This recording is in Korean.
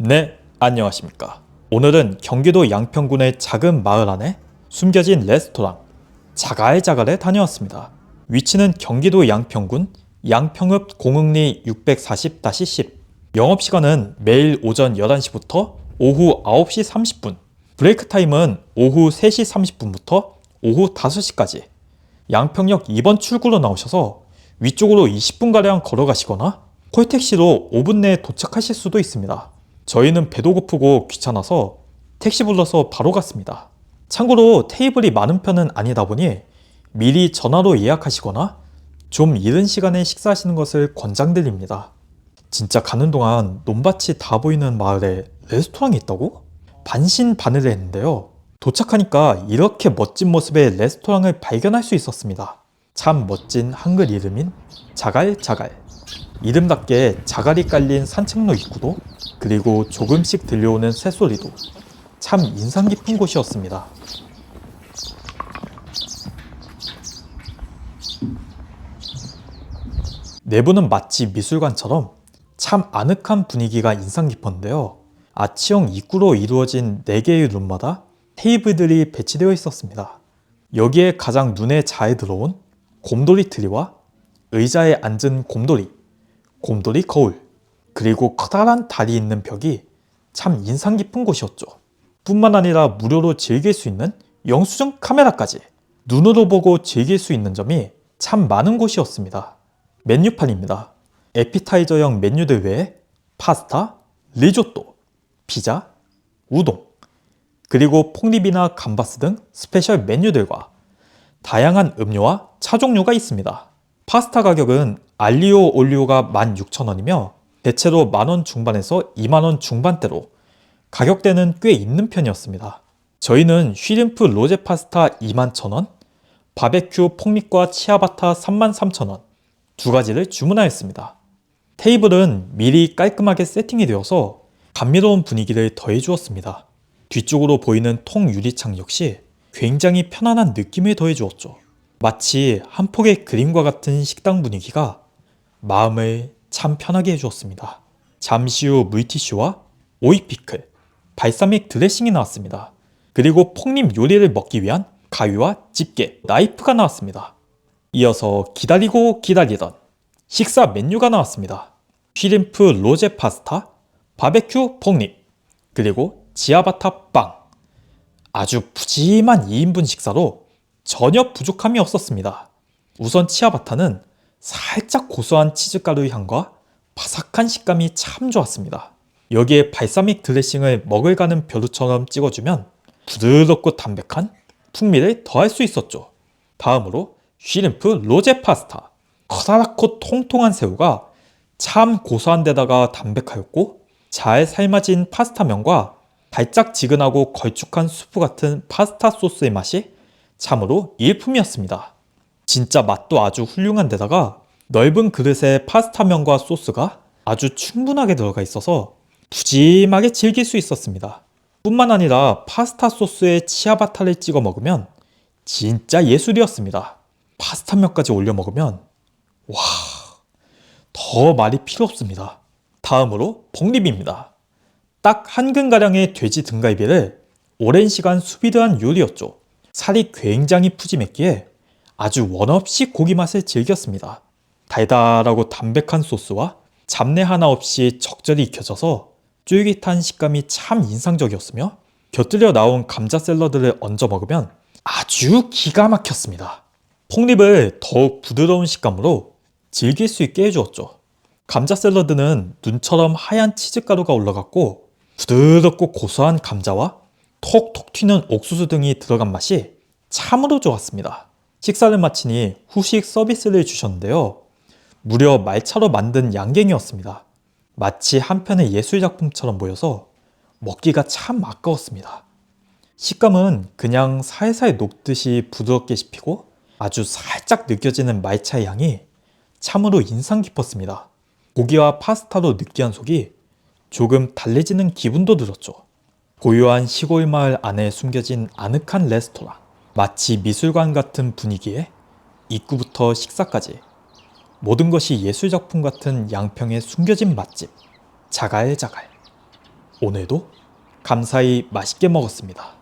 네, 안녕하십니까. 오늘은 경기도 양평군의 작은 마을 안에 숨겨진 레스토랑 자갈자갈에 다녀왔습니다. 위치는 경기도 양평군 양평읍 공흥리 640-10 영업시간은 매일 오전 11시부터 오후 9시 30분 브레이크 타임은 오후 3시 30분부터 오후 5시까지 양평역 2번 출구로 나오셔서 위쪽으로 20분가량 걸어가시거나 콜택시로 5분 내에 도착하실 수도 있습니다. 저희는 배도 고프고 귀찮아서 택시 불러서 바로 갔습니다. 참고로 테이블이 많은 편은 아니다 보니 미리 전화로 예약하시거나 좀 이른 시간에 식사하시는 것을 권장드립니다. 진짜 가는 동안 논밭이 다 보이는 마을에 레스토랑이 있다고? 반신반의했는데요. 도착하니까 이렇게 멋진 모습의 레스토랑을 발견할 수 있었습니다. 참 멋진 한글 이름인 자갈자갈. 이름답게 자갈이 깔린 산책로 입구도 그리고 조금씩 들려오는 새소리도 참 인상 깊은 곳이었습니다. 내부는 마치 미술관처럼 참 아늑한 분위기가 인상 깊었는데요. 아치형 입구로 이루어진 4개의 룸마다 테이블들이 배치되어 있었습니다. 여기에 가장 눈에 잘 들어온 곰돌이 트리와 의자에 앉은 곰돌이, 곰돌이 거울, 그리고 커다란 다리 있는 벽이 참 인상 깊은 곳이었죠. 뿐만 아니라 무료로 즐길 수 있는 영수증 카메라까지 눈으로 보고 즐길 수 있는 점이 참 많은 곳이었습니다. 메뉴판입니다. 에피타이저형 메뉴들 외에 파스타, 리조또, 피자, 우동, 그리고 폭립이나 감바스 등 스페셜 메뉴들과 다양한 음료와 차 종류가 있습니다. 파스타 가격은 알리오 올리오가 16,000원이며 대체로 만원 중반에서 2만원 중반대로 가격대는 꽤 있는 편이었습니다. 저희는 쉬림프 로제 파스타 21,000원, 바베큐 폭립과 치아바타 33,000원 두 가지를 주문하였습니다. 테이블은 미리 깔끔하게 세팅이 되어서 감미로운 분위기를 더해 주었습니다. 뒤쪽으로 보이는 통 유리창 역시 굉장히 편안한 느낌을 더해 주었죠. 마치 한 폭의 그림과 같은 식당 분위기가 마음을 참 편하게 해주었습니다. 잠시 후 물티슈와 오이피클, 발사믹 드레싱이 나왔습니다. 그리고 폭립 요리를 먹기 위한 가위와 집게, 나이프가 나왔습니다. 이어서 기다리고 기다리던 식사 메뉴가 나왔습니다. 쉬림프 로제 파스타, 바베큐 폭립, 그리고 지아바타 빵. 아주 푸짐한 2인분 식사로 전혀 부족함이 없었습니다. 우선 치아바타는 살짝 고소한 치즈가루의 향과 바삭한 식감이 참 좋았습니다. 여기에 발사믹 드레싱을 먹을 가는 벼루처럼 찍어주면 부드럽고 담백한 풍미를 더할 수 있었죠. 다음으로 쉬림프 로제 파스타. 커다랗고 통통한 새우가 참 고소한 데다가 담백하였고 잘 삶아진 파스타면과 달짝지근하고 걸쭉한 수프 같은 파스타 소스의 맛이 참으로 일품이었습니다. 진짜 맛도 아주 훌륭한 데다가 넓은 그릇에 파스타면과 소스가 아주 충분하게 들어가 있어서 푸짐하게 즐길 수 있었습니다. 뿐만 아니라 파스타 소스에 치아바타를 찍어 먹으면 진짜 예술이었습니다. 파스타면까지 올려 먹으면 와, 더 말이 필요 없습니다. 다음으로 복립입니다. 딱 한 근가량의 돼지 등갈비를 오랜 시간 수비드한 요리였죠. 살이 굉장히 푸짐했기에 아주 원없이 고기 맛을 즐겼습니다. 달달하고 담백한 소스와 잡내 하나 없이 적절히 익혀져서 쫄깃한 식감이 참 인상적이었으며 곁들여 나온 감자 샐러드를 얹어 먹으면 아주 기가 막혔습니다. 폭립을 더욱 부드러운 식감으로 즐길 수 있게 해주었죠. 감자 샐러드는 눈처럼 하얀 치즈가루가 올라갔고 부드럽고 고소한 감자와 톡톡 튀는 옥수수 등이 들어간 맛이 참으로 좋았습니다. 식사를 마치니 후식 서비스를 주셨는데요. 무려 말차로 만든 양갱이었습니다. 마치 한 편의 예술작품처럼 보여서 먹기가 참 아까웠습니다. 식감은 그냥 살살 녹듯이 부드럽게 씹히고 아주 살짝 느껴지는 말차의 향이 참으로 인상 깊었습니다. 고기와 파스타로 느끼한 속이 조금 달래지는 기분도 들었죠. 고요한 시골 마을 안에 숨겨진 아늑한 레스토랑. 마치 미술관 같은 분위기에 입구부터 식사까지 모든 것이 예술작품 같은 양평의 숨겨진 맛집. 자갈자갈. 오늘도 감사히 맛있게 먹었습니다.